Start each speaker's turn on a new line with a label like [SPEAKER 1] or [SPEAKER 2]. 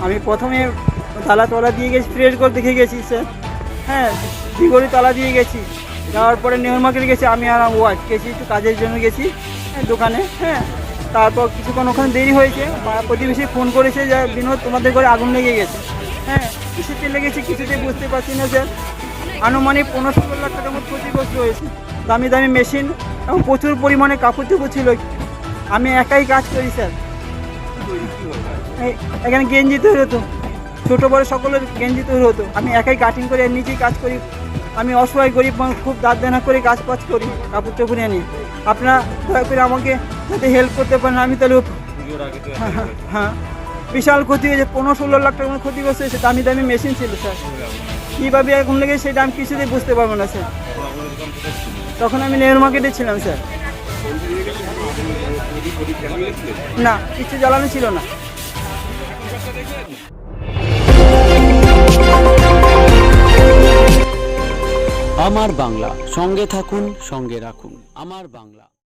[SPEAKER 1] আমি প্রথমে তালা তলা দিয়ে গেছি ফ্রেশ করে দেখে গেছি স্যার হ্যাঁ বিগড়ি তালা দিয়ে গেছি। যাওয়ার পরে নেওয়ার মার্কেট গেছি আমি আর ওয়াইফ গেছি একটু কাজের জন্য গেছি হ্যাঁ, দোকানে হ্যাঁ। তারপর কিছুক্ষণ ওখানে দেরি হয়েছে প্রতিবেশী ফোন করেছে যে, বিনোদ, তোমাদের ঘরে আগুন লেগে গেছে। হ্যাঁ কিছুতে লেগেছে, কিছুতে বুঝতে পারছি না স্যার আনুমানিক পনেরো ষোলো লাখ টাকার মতো ক্ষতিগ্রস্ত হয়েছে। দামি দামি মেশিন এবং প্রচুর পরিমাণে কাপড় চোপড় ছিল। আমি একাই কাজ করি, স্যার। এখানে গেঞ্জি তৈরি হতো। ছোটো বড় সকলের গেঞ্জি তৈরি হতো। আমি একাই কাটিং করে নিজেই কাজ করি। আমি অসহায় গরিব খুব দাঁত দেনা করে কাজ ফাজ করি কাপড় চোপড় নিয়ে আপনারা দয়া করে আমাকে যাতে হেল্প করতে পারেন আমি তাহলে হ্যাঁ, হ্যাঁ, বিশাল ক্ষতি হয়েছে পনেরো ষোলো লাখ টাকার মতো ক্ষতিগ্রস্ত হয়েছে দামি দামি মেশিন ছিল স্যার। কীভাবে এখন লেগে সেটা আমি কিছুতেই বুঝতে পারব না স্যার। তখন আমি নেহরু মার্কেটে ছিলাম স্যার। না কিছু জ্বালানো ছিল না।
[SPEAKER 2] আমার বাংলা সঙ্গে থাকুন সঙ্গে রাখুন। আমার বাংলা।